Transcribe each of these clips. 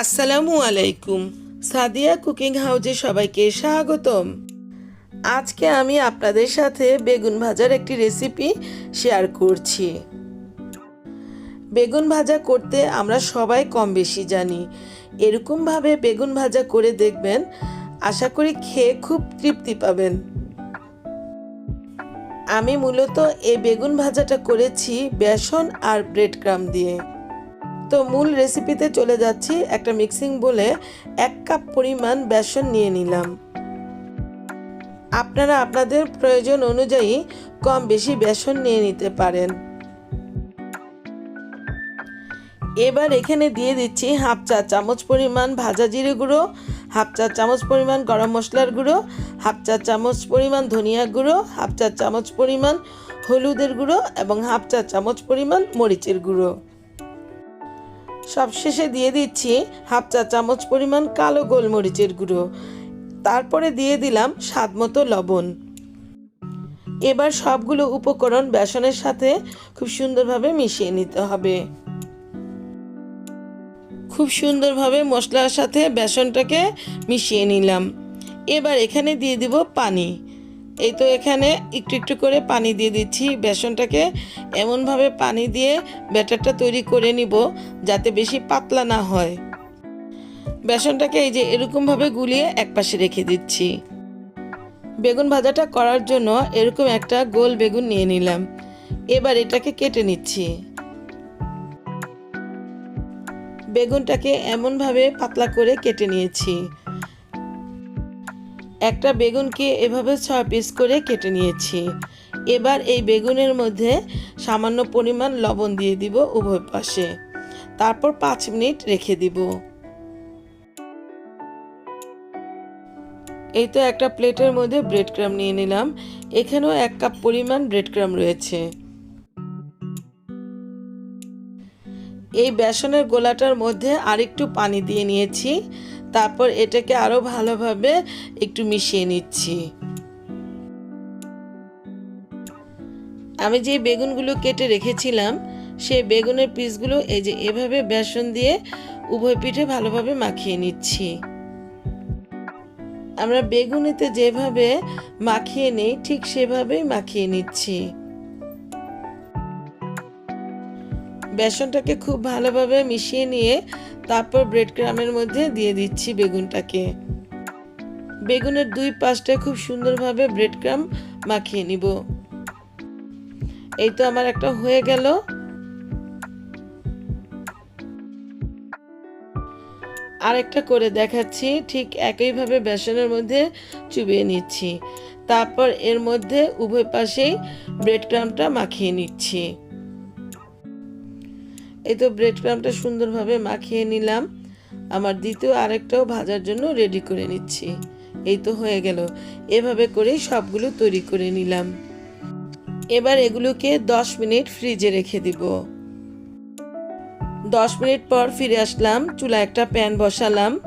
আসসালামু আলাইকুম। সাদিয়া কুকিং হাউজে সবাইকে স্বাগতম। আজকে আমি আপনাদের সাথে বেগুন ভাজার একটি রেসিপি শেয়ার করছি। বেগুন ভাজা করতে আমরা সবাই কম বেশি জানি। এরকমভাবে বেগুন ভাজা করে দেখবেন, আশা করি খেয়ে খুব তৃপ্তি পাবেন। আমি মূলত এই বেগুন ভাজাটা করেছি বেসন আর ব্রেড ক্রাম দিয়ে। তো মূল রেসিপিতে চলে যাচ্ছি একটা মিক্সিং বলে এক কাপ পরিমাণ বেসন নিয়ে নিলাম। আপনারা আপনাদের প্রয়োজন অনুযায়ী কম বেশি বেসন নিয়ে নিতে পারেন। এবার এখানে দিয়ে দিচ্ছি হাফ চা চামচ পরিমাণ ভাজা জিরে গুঁড়ো, হাফ চা চামচ পরিমাণ গরম মশলার গুঁড়ো, হাফ চা চামচ পরিমাণ ধনিয়া গুঁড়ো, হাফ চা চামচ পরিমাণ হলুদের গুঁড়ো এবং হাফ চা চামচ পরিমাণ মরিচের গুঁড়ো। সবশেষে দিয়ে দিচ্ছি হাফ চা চামচ পরিমাণ কালো গোলমরিচের গুঁড়ো। তারপরে দিয়ে দিলাম স্বাদ মতো লবণ। এবার সবগুলো উপকরণ বেসনের সাথে খুব সুন্দরভাবে মিশিয়ে নিতে হবে। খুব সুন্দরভাবে মশলার সাথে বেসনটাকে মিশিয়ে নিলাম। এবার এখানে দিয়ে দিব পানি। এই তো এখানে একটু একটু করে পানি দিয়ে দিচ্ছি। বেসনটাকে এমনভাবে পানি দিয়ে ব্যাটারটা তৈরি করে নিব যাতে বেশি পাতলা না হয়। বেসনটাকে এই যে এরকমভাবে গুলিয়ে একপাশে রেখে দিচ্ছি। বেগুন ভাজাটা করার জন্য এরকম একটা গোল বেগুন নিয়ে নিলাম। এবার এটাকে কেটে নিচ্ছি। বেগুনটাকে এমনভাবে পাতলা করে কেটে নিয়েছি। একটা বেগুনকে এভাবে ছয় পিস করে কেটে নিয়েছি। এবার এই বেগুনের মধ্যে সামান্য পরিমাণ লবণ দিয়ে দিব উভয় পাশে। তারপর পাঁচ মিনিট রেখে দিব। এই তো একটা প্লেটের মধ্যে ব্রেড ক্রাম নিয়ে নিলাম। এখানেও এক কাপ পরিমাণ ব্রেড ক্রাম রয়েছে। এই বেসনের গোলাটার মধ্যে আরেকটু পানি দিয়ে নিয়েছি। তারপর এটাকে আরও ভালোভাবে একটু মিশিয়ে নিচ্ছি। আমি যে বেগুনগুলো কেটে রেখেছিলাম, সেই বেগুনের পিসগুলো এই যে এভাবে বেসন দিয়ে উভয় পিঠে ভালোভাবে মাখিয়ে নিচ্ছি। আমরা বেগুনিতে যেভাবে মাখিয়ে নিই, ঠিক সেভাবেই মাখিয়ে নিচ্ছি। বেসনটাকে খুব ভালোভাবে মিশিয়ে নিয়ে তারপর ব্রেড ক্রামের মধ্যে দিয়ে দিচ্ছি বেগুনটাকে। বেগুনের দুই পাশটা খুব সুন্দরভাবে ব্রেড ক্রাম মাখিয়ে নিব। এই তো আমার একটা হয়ে গেল। আরেকটা করে দেখাচ্ছি, ঠিক একইভাবে বেসনের মধ্যে চুবিয়ে নিচ্ছি। তারপর এর মধ্যে উভয় পাশেই ব্রেড ক্রামটা মাখিয়ে নিচ্ছি। এই তো ব্রেড ক্রামটা সুন্দরভাবে মাখিয়ে নিলাম। আমার দ্বিতীয় আরেকটাও ভাজার জন্য রেডি করে নিচ্ছি। এই তো হয়ে গেল। এভাবে করেই সবগুলো তৈরি করে নিলাম। এবার এগুলোকে দশ মিনিট ফ্রিজে রেখে দিব। দশ মিনিট পর ফিরে আসলাম, চুলা একটা প্যান বসালাম।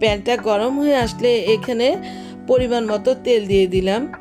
প্যানটা গরম হয়ে আসলে এখানে পরিমাণ মতো তেল দিয়ে দিলাম।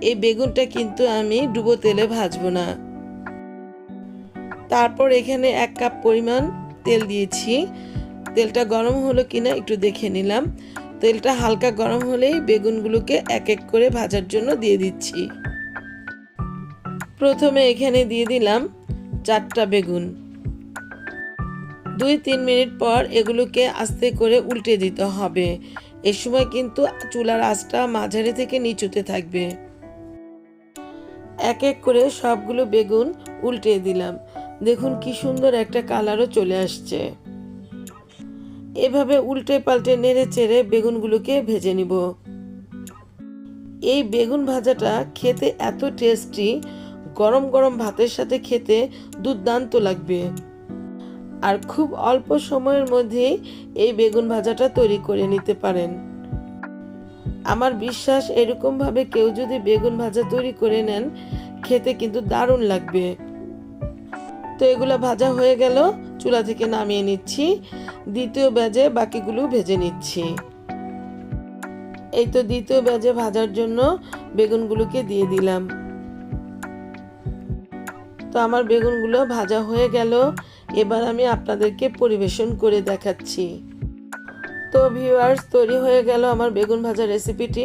এই বেগুনটা কিন্তু আমি ডুবো তেলে ভাজবো না। তারপর এখানে এক কাপ পরিমাণ তেল দিয়েছি। তেলটা গরম হলো কিনা একটু দেখে নিলাম। তেলটা হালকা গরম হলেই বেগুনগুলোকে এক এক করে ভাজার জন্য দিয়ে দিচ্ছি। প্রথমে এখানে দিয়ে দিলাম চারটা বেগুন। দুই তিন মিনিট পর এগুলোকে আস্তে করে উল্টে দিতে হবে। এ সময় কিন্তু চুলার আঁচটা মাঝারি থেকে নিচুতে থাকবে। এক এক করে সবগুলো বেগুন উল্টে দিলাম। দেখুন কি সুন্দর একটা কালারও চলে আসছে। এভাবে উল্টে পাল্টে নেড়ে চেড়ে বেগুনগুলোকে ভেজে নিব। এই বেগুন ভাজাটা খেতে এত টেস্টি, গরম গরম ভাতের সাথে খেতে দুর্দান্ত লাগবে। আর খুব অল্প সময়ের মধ্যেই এই বেগুন ভাজাটা তৈরি করে নিতে পারেন। আমার বিশ্বাস এরকমভাবে কেউ যদি বেগুন ভাজা তৈরি করে নেন, খেতে কিন্তু দারুণ লাগবে। তো এগুলো ভাজা হয়ে গেল। চুলা থেকে নামিয়ে নিচ্ছি। দ্বিতীয় ব্যাজে বাকিগুলো ভেজে নিচ্ছি। এই তো দ্বিতীয় ব্যাজে ভাজার জন্য বেগুনগুলোকে দিয়ে দিলাম। তো আমার বেগুনগুলো ভাজা হয়ে গেল। এবার আমি আপনাদেরকে পরিবেশন করে দেখাচ্ছি। তো ভিউয়ার্স তৈরি হয়ে গেল আমার বেগুন ভাজা রেসিপিটি